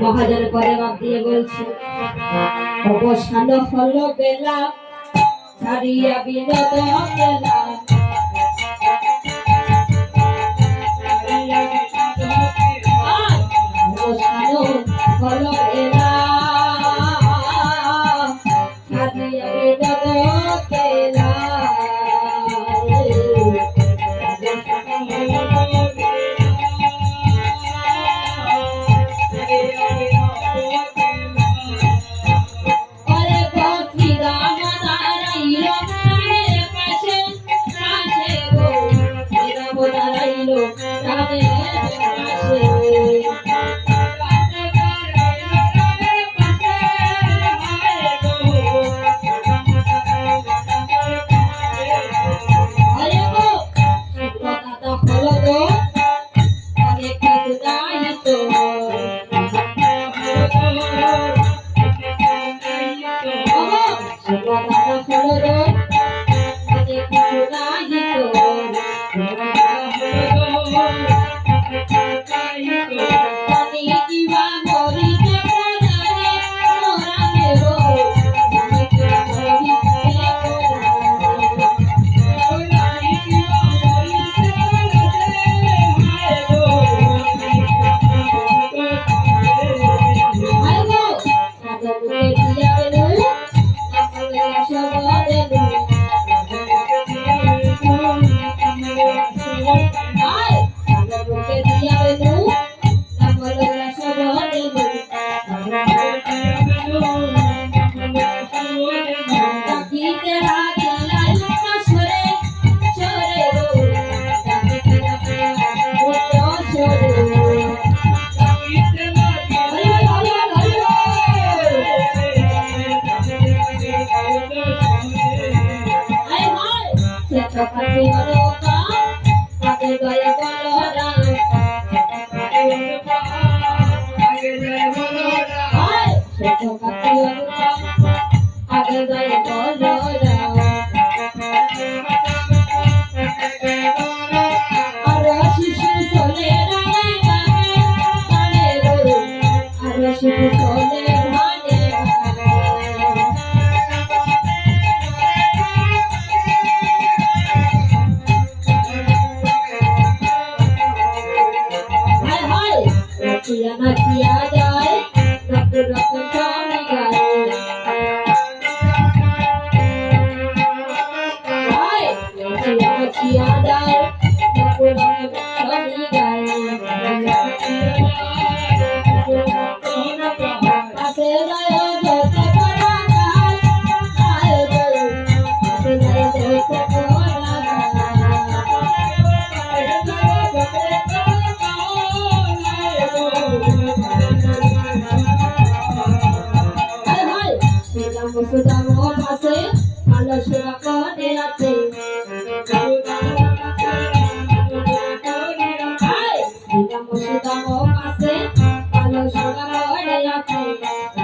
মহাজন পরে বাপ দিয়ে বলছে অবসান হলো বেলা ছাড়িয়া বিনোদ বেলা। অবসান হলো বেলা। দাঁড়াইল রামের Gracias. নাচিয়া যায় রক্ত রক্ত জমে গায়ে। নাচিয়া নাচিয়া যায় ya tu